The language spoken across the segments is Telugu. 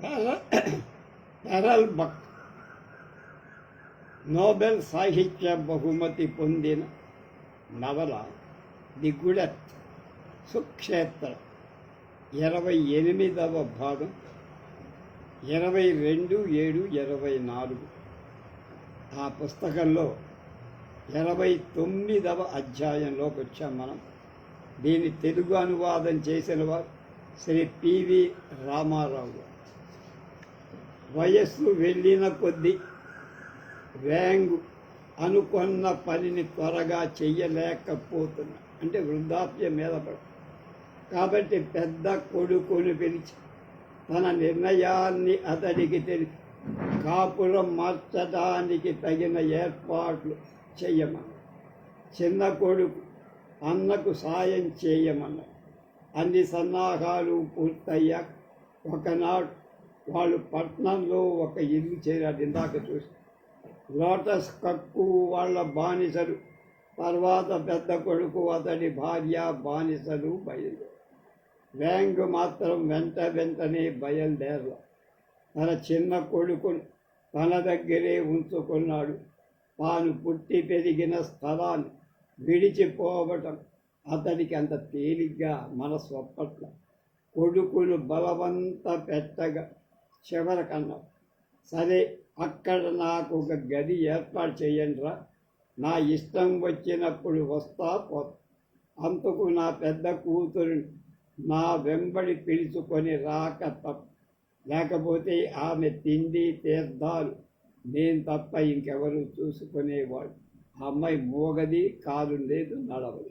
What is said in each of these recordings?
పెరల్ బక్ నోబెల్ సాహిత్య బహుమతి పొందిన నవల ది గుడెత్ సుక్షేత్ర ఇరవై ఎనిమిదవ భాగం ఇరవై రెండు ఏడు ఇరవై నాలుగు ఆ పుస్తకంలో ఇరవై తొమ్మిదవ అధ్యాయంలోకి వచ్చాం మనం. దీని తెలుగు అనువాదం చేసిన వారు శ్రీ పివి రామారావు గారు. వయస్సు వెళ్ళిన కొద్దీ వేంగు అనుకున్న పనిని త్వరగా చెయ్యలేకపోతున్నా. అంటే వృద్ధాప్యం మీద పడు. కాబట్టి పెద్ద కొడుకుని పిలిచి తన నిర్ణయాన్ని అతడికి తెలిసి కాపురం మార్చడానికి తగిన ఏర్పాట్లు చెయ్యమన్నాడు చిన్న కొడుకు అన్నకు సాయం చేయమన్నాడు అన్ని సన్నాహాలు పూర్తయ్యాక ఒకనాడు వాళ్ళు పట్నంలో ఒక ఇల్లు చేరారు ఇందాక చూసి. లోటస్ కక్కు వాళ్ళ బానిసలు. తర్వాత పెద్ద కొడుకు అతడి భార్య బానిసలు బయలుదేరు వ్యాంగ్ మాత్రం వెంట వెంటనే బయలుదేరల. తన చిన్న కొడుకును తన దగ్గరే ఉంచుకున్నాడు. తాను పుట్టి పెరిగిన స్థలాన్ని విడిచిపోవటం అతడికి అంత తేలిగ్గా మనసు ఒప్పట్ల కొడుకును బలవంత పెట్టగా చివరకన్నా సరే అక్కడ నాకు ఒక గది ఏర్పాటు చేయండిరా. నా ఇష్టం వచ్చినప్పుడు వస్తా పో. అంతకు నా పెద్ద కూతురు నా వెంబడి పిలుచుకొని రాక తప్ప లేకపోతే ఆమె తిండి తీర్థాలు. నేను తప్ప ఇంకెవరు చూసుకునేవాడు. ఆ అమ్మాయి మోగది కాలు లేదు నడవదు.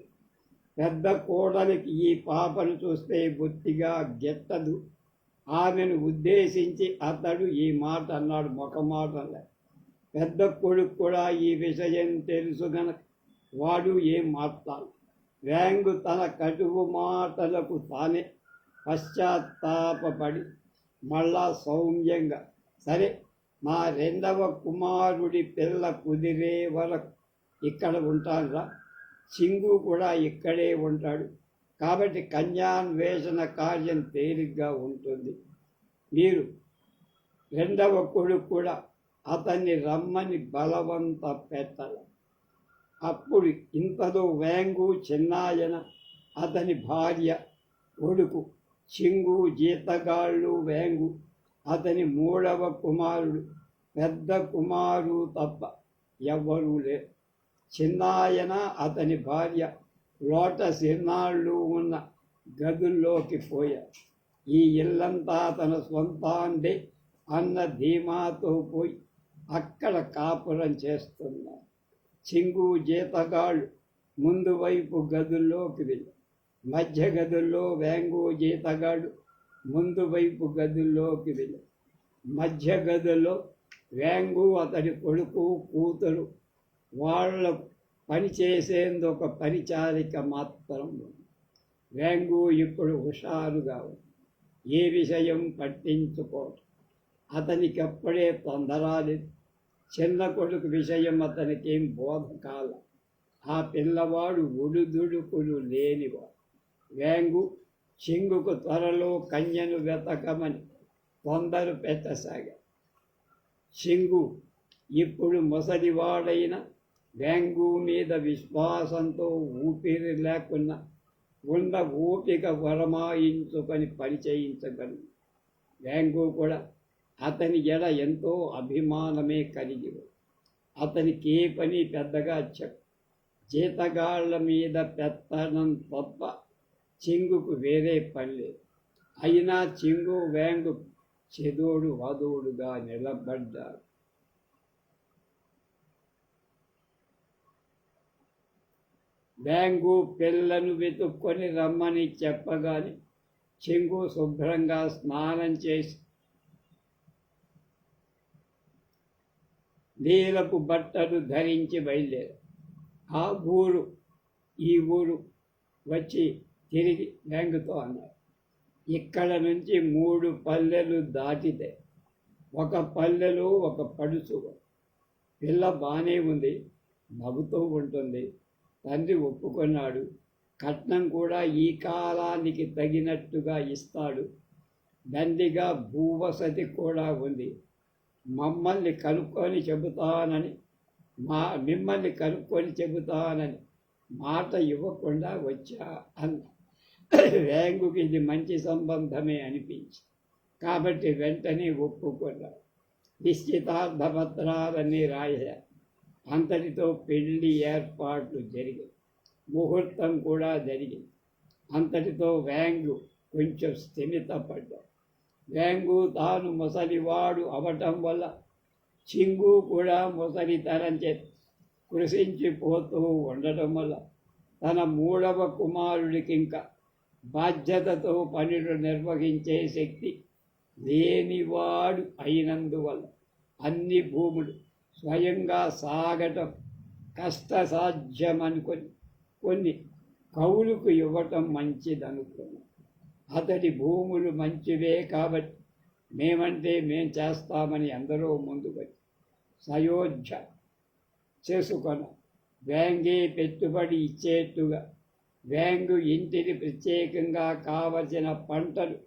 పెద్ద కోడలికి ఈ పాపను చూస్తే బొత్తిగా గెట్టదు ఆమెను ఉద్దేశించి అతడు ఈ మాట అన్నాడు. ఒక మాట పెద్ద కొడుకు కూడా ఈ విషయం తెలుసు గనక వాడు ఏం మాట్లాడు? వ్యాంగు తన కటువు మాటలకు తానే పశ్చాత్తాపడి మళ్ళా సౌమ్యంగా సరే మా రెండవ కుమారుడి పిల్ల కుదిరే వరకు ఇక్కడ ఉంటానురా. చింగు కూడా ఇక్కడే ఉంటాడు. కాబట్టి కన్యాన్వేషణ కార్యం తేలిగ్గా ఉంటుంది. మీరు రెండవ కొడుకు కూడా అతన్ని రమ్మని బలవంత పెట్టాలి. అప్పుడు ఇంతలో వేంగు చిన్నాయన అతని భార్య కొడుకు చింగు జీతగాళ్ళు వేంగు అతని మూడవ కుమారుడు పెద్ద కుమారు తప్ప ఎవ్వరూ లేరు. చిన్నాయన అతని భార్య లోట సిన్నాళ్ళు ఉన్న గదుల్లోకి పోయారు ఈ ఇల్లంతా తన సొంతాండే అన్న ధీమాతో పోయి అక్కడ కాపురం చేస్తున్నారు చింగు జీతగాళ్ళు ముందు వైపు గదుల్లోకి వెళ్ళి మధ్య గదుల్లో వేంగు జీతగాడు ముందు వైపు గదుల్లోకి వెళ్ళి మధ్య గదుల్లో వేంగు అతడి కొడుకు కూతురు వాళ్ళ పని చేసేందుకు ఒక పరిచారిక మాత్రం ఉంది. వేంగు ఇప్పుడు హుషారుగా ఏ విషయం పట్టించుకోవటం అతనికి అప్పుడే తొందరాలేదు. చిన్న కొడుకు విషయం అతనికేం బోధ కాల ఆ పిల్లవాడు ఒడుదుడుకులు లేనివాడు. వేంగు చింగుకు త్వరలో కన్యను వెతకమని తొందర పెట్టసాగా చింగు ఇప్పుడు ముసలివాడైన వేంగు మీద విశ్వాసంతో ఊపిరి లేకున్నా ఉన్న ఊపిక వరమాయించుకొని పరిచయించగలడు వేంగు కూడా అతని ఎడ ఎంతో అభిమానమే కలిగి అతనికి ఏ పని పెద్దగా చెప్పు జీతగాళ్ళ మీద పెత్తనం తప్ప చింగుకు వేరే పని లేదు. అయినా చింగు వేంగు చెదోడు వధువుడుగా నిలబడ్డారు బ్యాంగు పిల్లను వెతుక్కొని రమ్మని చెప్పగానే చెంగు శుభ్రంగా స్నానం చేసి నీలపు బట్టలు ధరించి బయలుదేరు ఆ ఊరు ఈ ఊరు వచ్చి తిరిగి బ్యాంకుతో అన్నారు ఇక్కడ నుంచి మూడు పల్లెలు దాటితే ఒక పల్లెలో ఒక పడుచు. పిల్ల బాగానే ఉంది నవ్వుతూ ఉంటుంది. తండ్రి ఒప్పుకున్నాడు. కట్నం కూడా ఈ కాలానికి తగినట్టుగా ఇస్తాడు. దండిగా భూవసతి కూడా ఉంది. మమ్మల్ని కనుక్కొని చెబుతానని మా మిమ్మల్ని కనుక్కొని చెబుతానని మాట ఇవ్వకుండా వచ్చా అన్న. వేంగుకి ఇది మంచి సంబంధమే అనిపించి కాబట్టి వెంటనే ఒప్పుకున్నా. నిశ్చితార్థపత్రాలన్నీ రాయ. అంతటితో పెళ్ళి ఏర్పాట్లు జరిగాయి. ముహూర్తం కూడా జరిగింది. అంతటితో వ్యాంగు కొంచెం స్థిమితపడ్డాడు. వ్యాంగు తాను ముసలివాడు అవటం వల్ల చింగు కూడా ముసలితరం చే కృషించిపోతూ ఉండటం వల్ల తన మూడవ కుమారుడికి ఇంకా బాధ్యతతో పనులు నిర్వహించే శక్తి లేనివాడు అయినందువల్ల అన్ని భూములు స్వయంగా సాగటం కష్టసాధ్యమనుకొని కొన్ని కౌలుకు ఇవ్వటం మంచిదనుకున్నాం. అతడి భూములు మంచివే కాబట్టి మేమంటే మేం చేస్తామని ఎందరో ముందుకొచ్చి సయోధ్య చేసుకొన వ్యాంగే పెట్టుబడి ఇచ్చేట్టుగా వ్యాంగు ఇంటిని ప్రత్యేకంగా కావలసిన పంటలు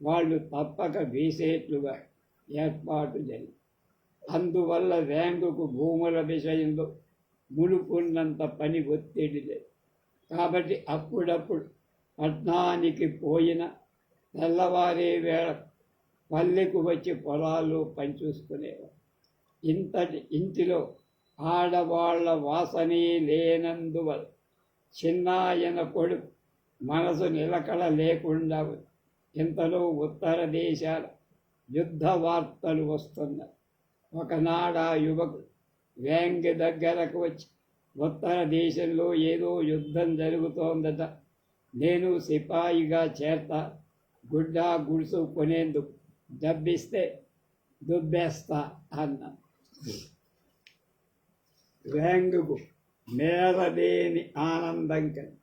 వాళ్ళు తప్పక వేసేట్లుగా ఏర్పాటు జరిగింది. అందువల్ల వ్యాంగుకు భూముల విషయంలో మునుకున్నంత పని ఒత్తిడి లేదు. కాబట్టి అప్పుడప్పుడు పట్నానికి పోయిన తెల్లవారే వేళ పల్లెకు వచ్చి పొలాలు పనిచూసుకునేవారు ఇంతటి ఇంటిలో ఆడవాళ్ళ వాసనే లేనందువల్ల చిన్నాయన కొడుకు మనసు నిలకడ లేకుండా ఇంతలో ఉత్తర దేశాల యుద్ధ వార్తలు వస్తున్నాయి. ఒకనాడు ఆ యువకుడు వ్యాంగ్ దగ్గరకు వచ్చి ఉత్తర దేశంలో ఏదో యుద్ధం జరుగుతోందట. నేను సిపాయిగా చేరతా గుడ్డ గుడుసు కొనేందుకు డబ్బిస్తే దుబ్బేస్తా అన్న. వ్యాంగుకు మేరలేని ఆనందం కలిగి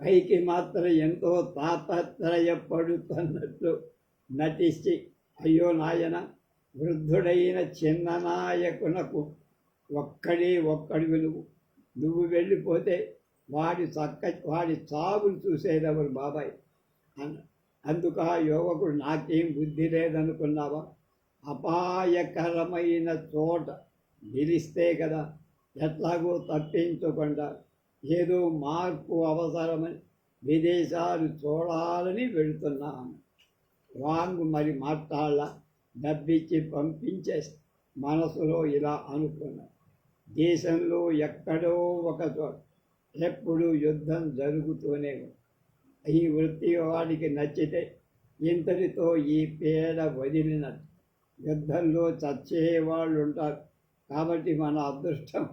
పైకి మాత్రం ఎంతో తాపత్రయపడుతున్నట్లు నటించి అయ్యో నాయన వృద్ధుడైన చిన్న నాయకునకు ఒక్కడే ఒక్కడి నువ్వు నువ్వు వెళ్ళిపోతే వాడి చక్క వాడి చావులు చూసేదెవరు బాబాయ్? అన్న అందుకు ఆ యువకుడు నాకేం బుద్ధి లేదనుకున్నావా? అపాయకరమైన చోట నిలిస్తే కదా ఎట్లాగో తప్పించకుండా ఏదో మార్పు అవసరమని విదేశాలు చూడాలని వెళుతున్నాను. వాంగు మరి మాట్లాడాల? డబ్బిచ్చి పంపించేసి మనసులో ఇలా అనుకున్నాను దేశంలో ఎక్కడో ఒక చోట ఎప్పుడు యుద్ధం జరుగుతూనే ఉంది. ఈ వృత్తి వాడికి నచ్చితే ఇంతటితో ఈ పేడ వదిలినట్టు. యుద్ధంలో చచ్చేవాళ్ళు ఉంటారు కాబట్టి మన అదృష్టం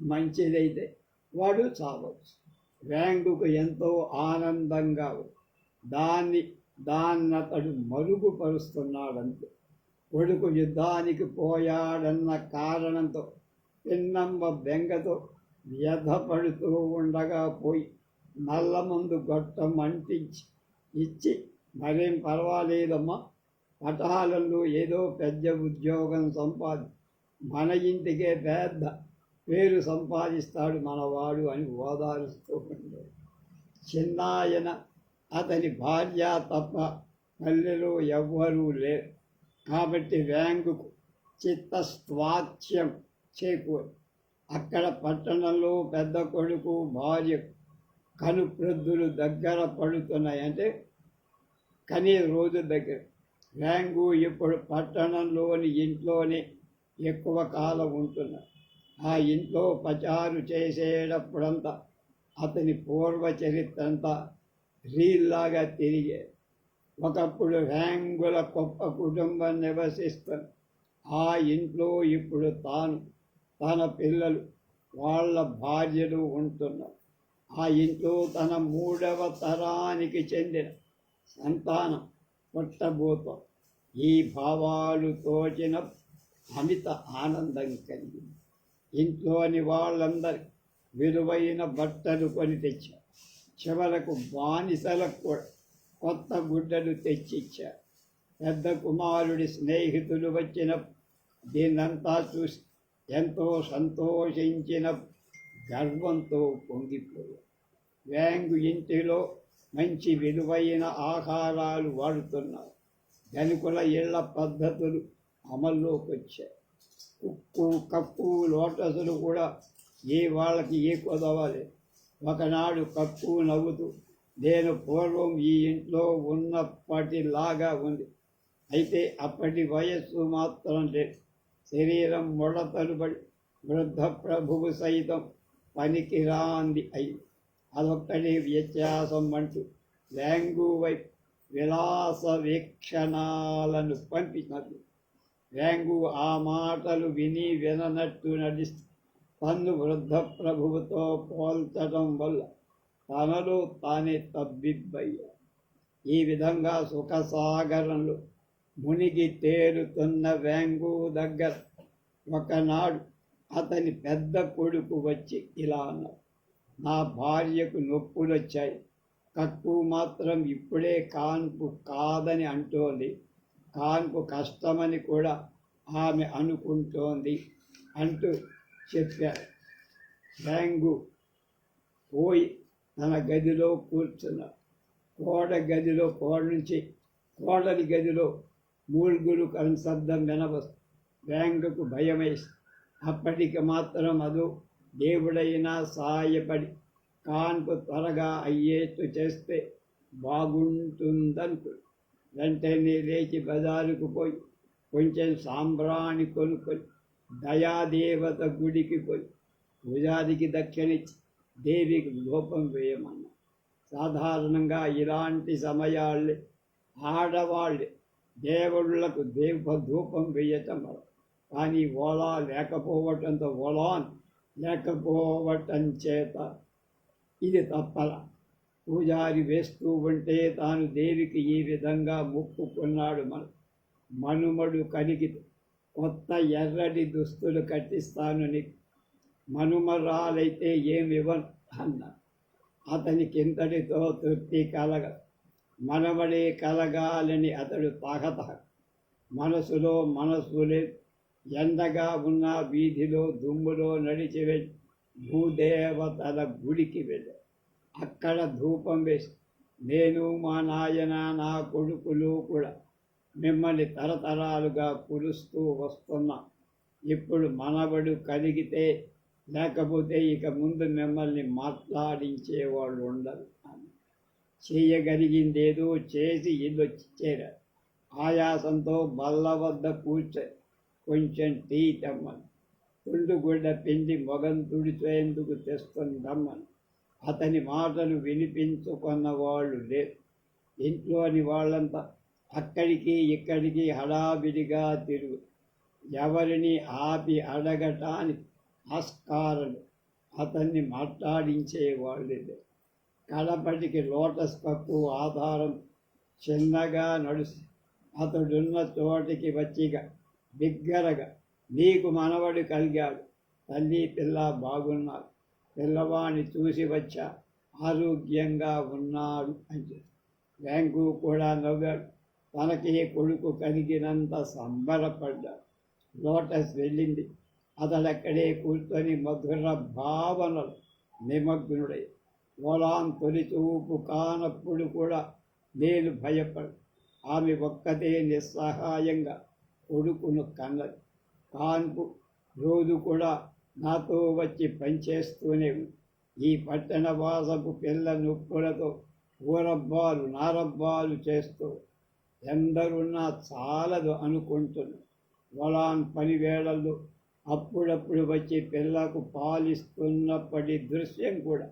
మంచిదైతే వాడు చావచ్చు. వ్యాంగుకు ఎంతో ఆనందంగా ఉంది. దాన్ని దాన్నతడు మరుగుపరుస్తున్నాడంతే. కొడుకు యుద్ధానికి పోయాడన్న కారణంతో పిన్నమ్మ బెంగతో వ్యధపడుతూ ఉండగా పోయి నల్ల ముందు గొట్టం అంటించి ఇచ్చి మరేం పర్వాలేదమ్మా. పటాలలో ఏదో పెద్ద ఉద్యోగం సంపాది మన ఇంటికే పెద్ద పేరు సంపాదిస్తాడు మనవాడు అని ఓదారుస్తూ ఉండేది. చిన్నాయన అతని భార్య తప్ప పల్లెలో ఎవ్వరూ లేరు. కాబట్టి వ్యాంగుకు చిత్తస్వాచ్యం చేకూరు అక్కడ పట్టణంలో పెద్ద కొడుకు భార్య కనుప్రద్దులు దగ్గర పడుతున్నాయంటే కనీ రోజు దగ్గర. వ్యాంగు ఇప్పుడు పట్టణంలోని ఇంట్లోనే ఎక్కువ కాలం ఉంటున్నాడు ఆ ఇంట్లో పచారు చేసేటప్పుడంతా అతని పూర్వ చరిత్ర అంతా రీల్లాగా తిరిగే ఒకప్పుడు హ్యాంగుల గొప్ప కుటుంబం నివసిస్తున్న ఆ ఇంట్లో ఇప్పుడు తాను తన పిల్లలు వాళ్ళ భార్యలు ఉంటున్నారు. ఆ ఇంట్లో తన మూడవ తరానికి చెందిన సంతానం పుట్టబోతాం ఈ భావాలు తోచిన అమిత ఆనందం కలిగింది. ఇంట్లోని వాళ్ళందరి విలువైన బట్టలు కొని తెచ్చారు. చివరకు బానిసలకు కూడా కొత్త గుడ్డలు తెచ్చిచ్చా. పెద్ద కుమారుడి స్నేహితులు వచ్చిన దీన్నంతా చూసి ఎంతో సంతోషించిన గర్వంతో పొంగిపోయారు వ్యాంగు ఇంటిలో మంచి విలువైన ఆహారాలు వాడుతున్నారు ధనికుల ఇళ్ళ పద్ధతులు అమల్లోకి వచ్చాయి ఉక్కు కక్కు లోటసులు కూడా ఏ వాళ్ళకి ఏ కొదవాలి ఒకనాడు కక్కు నవ్వుతూ నేను పూర్వం ఈ ఇంట్లో ఉన్నప్పటిలాగా ఉంది. అయితే అప్పటి వయస్సు మాత్రం లేదు. శరీరం ముడతలుబడి వృద్ధ ప్రభువు సైతం పనికిరాంది అయి అదొక్కటి వ్యత్యాసం అంటూ వ్యాంగు వైపు విలాస వీక్షణాలను పంపినది వ్యాంగు ఆ మాటలు విని విననట్టు నడిస్తూ పన్ను వృద్ధ ప్రభువుతో పోల్చడం వల్ల తనలో తానే తబ్బిబ్బయ్యా. ఈ విధంగా సుఖసాగరంలో మునిగి తేలుతున్న వ్యాంగు దగ్గర ఒకనాడు అతని పెద్ద కొడుకు వచ్చి ఇలా అన్నాడు. నా భార్యకు నొప్పులు వచ్చాయి. కక్కు మాత్రం ఇప్పుడే కాన్పు కాదని అంటోంది. కాన్పు కష్టమని కూడా ఆమె అనుకుంటోంది అంటూ చెప్పారు బ్యాంగు పోయి తన గదిలో కూర్చున్న కోడ గదిలో కోడ నుంచి కోడలి గదిలో మూల్గులు శబ్దం వినవస్తుంది వేంగకు భయమేసి అప్పటికి మాత్రం అదు దేవుడైనా సహాయపడి కాన్పు త్వరగా అయ్యేట్టు చేస్తే బాగుంటుందనుకు వెంటనే లేచి బజారుకు పోయి కొంచెం సాంబ్రాణి కొనుక్కొని దయాదేవత గుడికి పోయి భుజాదికి దక్షిణిచ్చి దేవికి ధూపం వేయమన్నా. సాధారణంగా ఇలాంటి సమయాళ్ళే ఆడవాళ్ళు దేవుళ్ళకు దేవ ధూపం వేయటం వల్ల. కానీ ఓలా లేకపోవటంతో ఓలాన్ లేకపోవటం చేత ఇది తప్పల. పూజారి వేస్తూ ఉంటే తాను దేవికి ఈ విధంగా ముక్కుకున్నాడు మన మనుమడు కనిగి కొత్త ఎర్రటి దుస్తులు కట్టిస్తాను నీకు. మనుమరాలైతే ఏమివ్వను అన్న. అతనికి ఇంతటితో తృప్తి కలగ మనబడే కలగాలని అతడు తాగత మనసులో మనసులే ఎండగా ఉన్న వీధిలో దుమ్ములో నడిచి వెళ్ళి భూదేవతల గుడికి వెళ్ళి. అక్కడ ధూపం వేసి నేను మా నాయన నా కొడుకులు కూడా మిమ్మల్ని తరతరాలుగా కురుస్తూ వస్తున్నాం. ఇప్పుడు మనవడు కలిగితే లేకపోతే ఇక ముందు మిమ్మల్ని మాట్లాడించే వాళ్ళు ఉండరు. అని చేయగలిగిందేదో చేసి ఇల్లు చేరారు. ఆయాసంతో బల్ల వద్ద కూర్చొని కొంచెం టీ తెమ్మని. గుడ్డ పిండి మొగం తుడిచేందుకు తెస్తుందమ్మని అతని మాటలు వినిపించుకున్న వాళ్ళు లేరు. ఇంట్లోని వాళ్ళంతా అక్కడికి ఇక్కడికి హడావిడిగా తిరుగు ఎవరిని ఆపి అడగటానికి ఆస్కారం అతన్ని మాట్లాడించేవాళ్ళు కడపటికి లోటస్ పప్పు ఆధారం చిన్నగా నడుస్తూ అతడున్న చోటికి వచ్చిగా బిగ్గరగా. నీకు మనవడు కలిగాడు. తల్లి పిల్ల బాగున్నారు. పిల్లవాడిని చూసి వచ్చా. ఆరోగ్యంగా ఉన్నాడు అని బ్యాంకు కూడా నవ్వాడు. తనకి కొడుకు కలిగినంత సంబరపడ్డాడు. లోటస్ వెళ్ళింది. అతడక్కడే కూర్చొని మధుర భావనలు నిమగ్నుడై. ఓలాన్ తొలి చూపు కానప్పుడు కూడా నేను భయపడు. ఆమె ఒక్కతే నిస్సహాయంగా కొడుకును కన్నది. కాన్పు రోజు కూడా నాతో వచ్చి పనిచేస్తూనే ఉంది. ఈ పట్టణ వాసపు పిల్ల నొప్పులతో ఊరబ్బాలు నారబ్బాలు చేస్తూ ఎందరున్నా చాలదు అనుకుంటున్నాను వలాన్ పని వేళల్లో అప్పుడప్పుడు వచ్చి పిల్లకు పాలిస్తున్నప్పటి దృశ్యం కూడా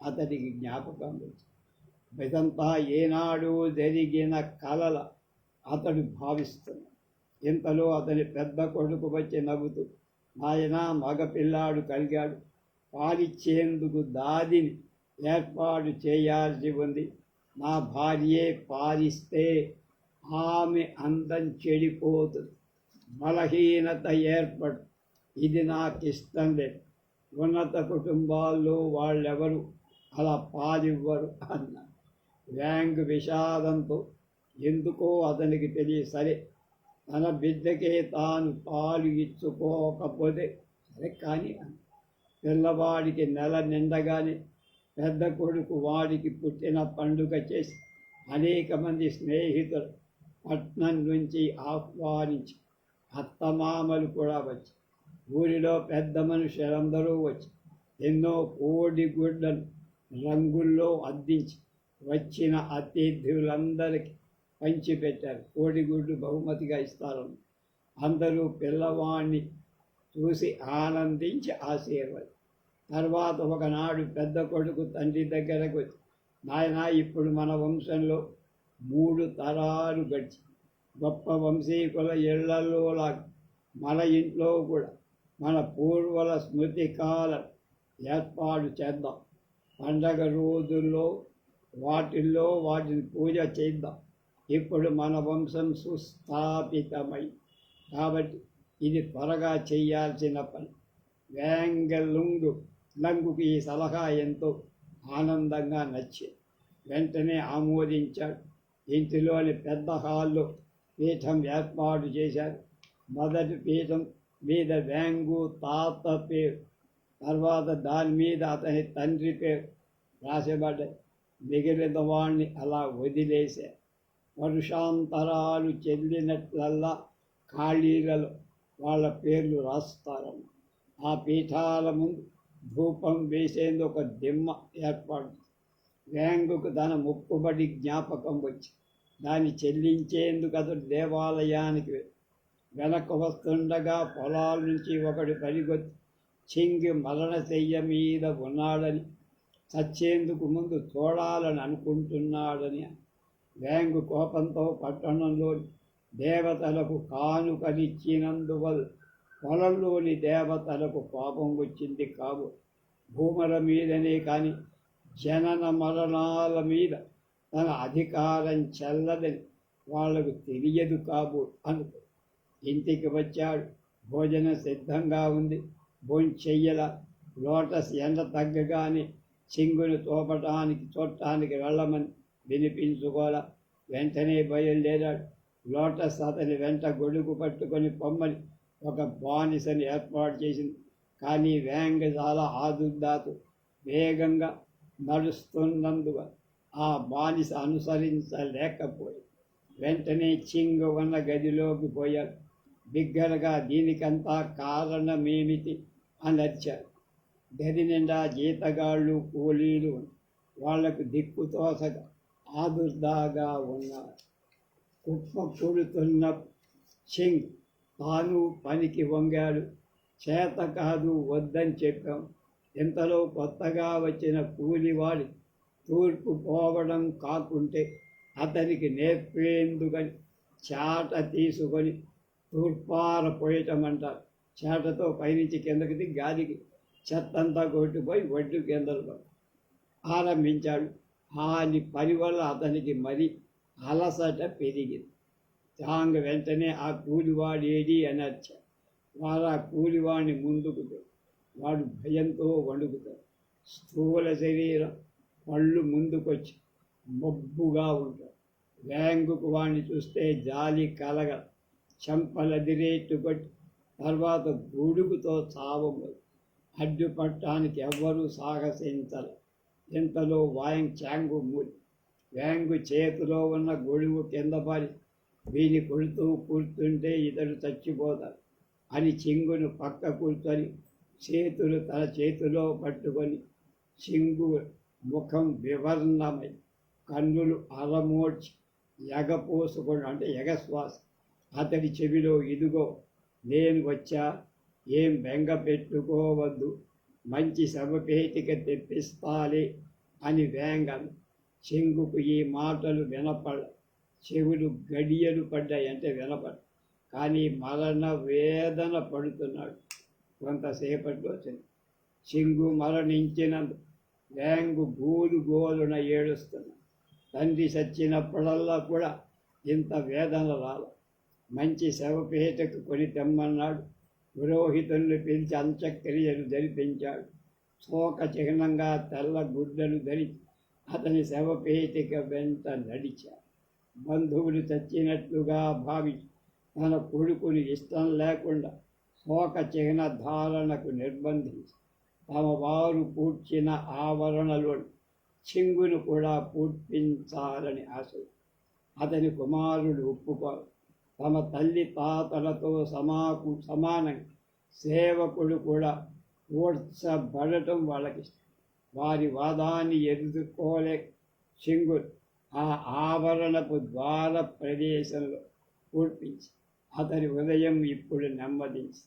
అతనికి జ్ఞాపకం వచ్చింది. ఇదంతా ఏనాడు జరిగిన కలల అతడు భావిస్తున్నాడు. ఇంతలో అతని పెద్ద కొడుకు వచ్చి నవ్వుతూ నాయన మగపిల్లాడు కలిగాడు. పాలిచ్చేందుకు దాదిని ఏర్పాటు చేయాల్సి ఉంది. నా భార్యే పాలిస్తే ఆమె అందం చెడిపోతుంది. బలహీనత ఏర్పడు ఇది నాకు ఇష్టం లేదు ఉన్నత కుటుంబాల్లో వాళ్ళెవరు? అలా పాలివ్వరు అన్న. వ్యాంగ్ విషాదంతో ఎందుకో అతనికి తెలియ సరే తన బిడ్డకే తాను పాలు ఇచ్చుకోకపోతే సరే కానీ అన్న. పిల్లవాడికి నెల నిండగానే పెద్ద కొడుకు వాడికి పుట్టిన పండుగ చేసి అనేక మంది స్నేహితులు పట్నం నుంచి ఆహ్వానించి అత్తమామలు కూడా వచ్చి ఊరిలో పెద్ద మనుషులందరూ వచ్చి ఎన్నో కోడి గుడ్లను రంగుల్లో అద్దించి వచ్చిన అతిథులందరికీ పంచిపెట్టారు. కోడిగుడ్డు బహుమతిగా ఇస్తారు అందరూ పిల్లవాడిని చూసి ఆనందించి ఆశీర్వాదం. తర్వాత ఒకనాడు పెద్ద కొడుకు తండ్రి దగ్గరకు వచ్చి నాయన ఇప్పుడు మన వంశంలో మూడు తరాలు గడిచి గొప్ప వంశీకుల ఇళ్ళలో లాగా మన ఇంట్లో కూడా మన పూర్వల స్మృతికాలం ఏర్పాటు చేద్దాం. పండగ రోజుల్లో వాటిల్లో వాటిని పూజ చేద్దాం. ఇప్పుడు మన వంశం సుస్థాపితమై కాబట్టి ఇది త్వరగా చేయాల్సిన పని. వేంగలుంగు లంగుకి ఈ సలహా ఎంతో ఆనందంగా నచ్చింది వెంటనే ఆమోదించాడు. ఇంటిలోని పెద్ద హాల్లో పీఠం ఏర్పాటు చేశారు. మొదటి పీఠం మీద వేంగు తాత పేరు. తర్వాత దాని మీద అతని తండ్రి పేరు. రాసబడ్డాయి మిగిలిన వాణ్ణి అలా వదిలేశారు వరుషాంతరాలు చెల్లినట్లల్లా ఖాళీలలో వాళ్ళ పేర్లు రాస్తారన్న ఆ పీఠాల ముందు ధూపం వేసేందుకు ఒక దిమ్మ ఏర్పాటు వేంగుకు తన ముక్కుబడి జ్ఞాపకం వచ్చి దాన్ని చెల్లించేందుకు అతడు దేవాలయానికి వెనక వెనక్కు వస్తుండగా పొలాల నుంచి ఒకడు పరిగొచ్చి చింగి చెయ్య మీద ఉన్నాడని చచ్చేందుకు ముందు చూడాలని అనుకుంటున్నాడని వేంగు కోపంతో పట్టణంలోని దేవతలకు కానుకనిచ్చినందువల్ల పొలంలోని దేవతలకు కోపం వచ్చింది కావు. భూముల మీదనే కానీ జనన మరణాల మీద తన అధికారం చెల్లదని వాళ్ళకు తెలియదు కాబు అనుకో ఇంటికి వచ్చాడు. భోజనం సిద్ధంగా ఉంది. భోంచెయ్యల లోటస్ ఎండ తగ్గగానే చింగును తోపటానికి చూడటానికి వెళ్ళమని వినిపించుకోల. వెంటనే బయలుదేరాడు. లోటస్ అతని వెంట గొడుగు పట్టుకొని పొమ్మని ఒక బానిసని ఏర్పాటు చేసింది. కానీ వేంగ చాలా ఆదుర్దాతు. వేగంగా నడుస్తున్నందువ ఆ బానిస అనుసరించలేకపోయి వెంటనే చింగు ఉన్న గదిలోకి పోయాడు. బిగ్గరగా దీనికంతా కారణమేమిటి అని అరిచారు గది నిండా జీతగాళ్ళు కూలీలు వాళ్ళకు దిక్కుతోసగా ఆదుర్దాగా ఉన్నారు. కుప్ప కొడుతున్న సింగ్ తాను పనికి వంగాడు. చేత కాదు వద్దని చెప్పాం. ఇంతలో కొత్తగా వచ్చిన కూలివాడి తూర్పు పోవడం కాకుంటే అతనికి నేర్పేందుకని చాట తీసుకొని తూర్పార పోయటం అంటారు చేటతో పైనుంచి కిందకి దిగి గాలికి చెత్తంతా కొట్టిపోయి వడ్డు కిందలు ఆరంభించాడు. ఆని పని వల్ల అతనికి మరి అలసట పెరిగింది. తాంగ వెంటనే ఆ కూలివాడు ఏడి అని వచ్చాడు వారు ఆ కూలివాడిని ముందుకుతాడు వాడు భయంతో వణుకుతాడు. స్థూల శరీరం పళ్ళు ముందుకొచ్చి మబ్బుగా ఉంటాడు వ్యాంగుకు వాడిని చూస్తే జాలి కలగ చెంపలదిరేట్టు పట్టి తర్వాత గొడుగుతో చావము. అడ్డుపట్టడానికి ఎవ్వరూ సాహసించరు ఇంతలో వాయం చాంగు మూలి. వేంగు చేతిలో ఉన్న గొడుగు కింద పడి వీని కొడుతూ కూర్చుంటే ఇతడు చచ్చిపోతాడు. అని చింగును పక్క కూర్చొని చేతులు తన చేతిలో పట్టుకొని చింగు ముఖం వివర్ణమై కన్నులు అలమోడ్చి ఎగపోసుకొని అంటే ఎగశ్వాస అతడి చెవిలో ఇదిగో నేను వచ్చా ఏం బెంగ పెట్టుకోవద్దు మంచి శవపేటిక తెప్పిస్తాలే అని వేంగను చెంగుకు ఈ మాటలు వినపడ చెవులు గడియలు పడ్డాయి అంటే వినపడ కానీ మరణ వేదన పడుతున్నాడు కొంతసేపట్లో చెంగు. చెంగు మరణించినందు వేంగు గోలు గోలున ఏడుస్తున్నాడు తండ్రి చచ్చినప్పుడల్లా కూడా ఇంత వేదన రాలేదు మంచి శవపేటకు కొని తెమ్మన్నాడు. పురోహితుల్ని పిలిచి అంత్యక్రియలు జరిపించాడు. శోక చిహ్నంగా తెల్ల గుడ్డలు ధరించి అతని శవపేటిక వెంట నడిచాడు. బంధువులు చచ్చినట్లుగా భావించి తన కొడుకుని ఇష్టం లేకుండా శోక చిహ్న ధారణకు నిర్బంధించి తమ వారు పూడ్చిన ఆవరణలో చింగును కూడా పూడ్పించాలని ఆశ. అతని కుమారుడు ఒప్పుకోరు తమ తల్లి తాతలతో సమాకు సమానంగా సేవకుడు కూడా ఓడ్చబడటం వాళ్ళకి ఇష్టం వారి వాదాన్ని ఎదుర్కోలే సింగుడు ఆ ఆవరణపు ద్వార ప్రదేశంలో కూర్పించి అతని ఉదయం ఇప్పుడు నెమ్మదించి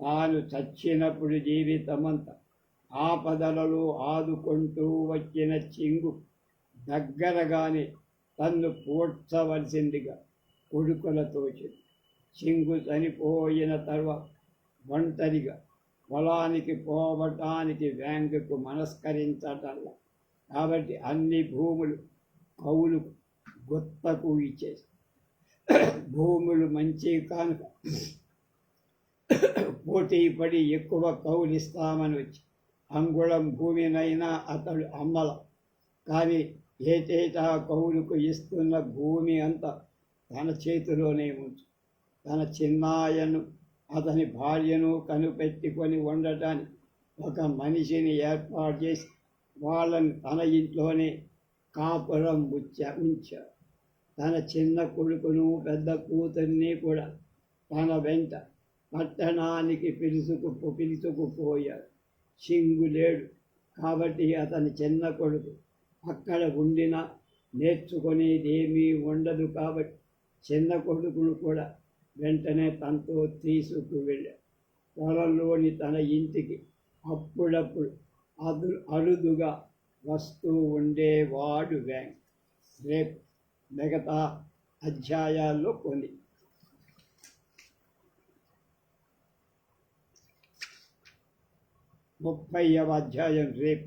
తాను చచ్చినప్పుడు జీవితమంతా ఆపదలలో ఆదుకుంటూ వచ్చిన చింగు దగ్గరగానే తన్ను పూడ్చవలసిందిగా కొడుకులతో చెప్పి సింగు చనిపోయిన తర్వాత ఒంటరిగా పొలానికి పోవటానికి బ్యాంకుకు మనస్కరించటల్లా కాబట్టి అన్ని భూములు కౌలు గుత్తకు ఇచ్చేసి భూములు మంచి కానుక. పోటీ పడి ఎక్కువ కౌలు ఇస్తామని వచ్చి అంగుళం భూమినైనా అతడు అమ్మల. కానీ ఏటేటా కౌలుకు ఇస్తున్న భూమి అంతా తన చేతిలోనే ఉంచు. తన చిన్నాయను అతని భార్యను కనిపెట్టుకొని ఉండటానికి ఒక మనిషిని ఏర్పాటు చేసి వాళ్ళని తన ఇంట్లోనే కాపురం ఉంచ ఉంచారు తన చిన్న కొడుకును పెద్ద కూతుర్ని కూడా తన వెంట పట్టణానికి పిలుచుకు పిలుచుకుపోయాడు సింగు లేడు కాబట్టి అతని చిన్న కొడుకు అక్కడ ఉండినా నేర్చుకునేదేమీ ఉండదు కాబట్టి చిన్న కొడుకును కూడా వెంటనే తనతో తీసుకు వెళ్ళాడు పొలంలోని తన ఇంటికి అప్పుడప్పుడు అదు అరుదుగా వస్తూ ఉండేవాడు బ్యాంక్ రేపు మిగతా అధ్యాయాల్లో కొన్ని. ముప్పైవ అధ్యాయం రేపు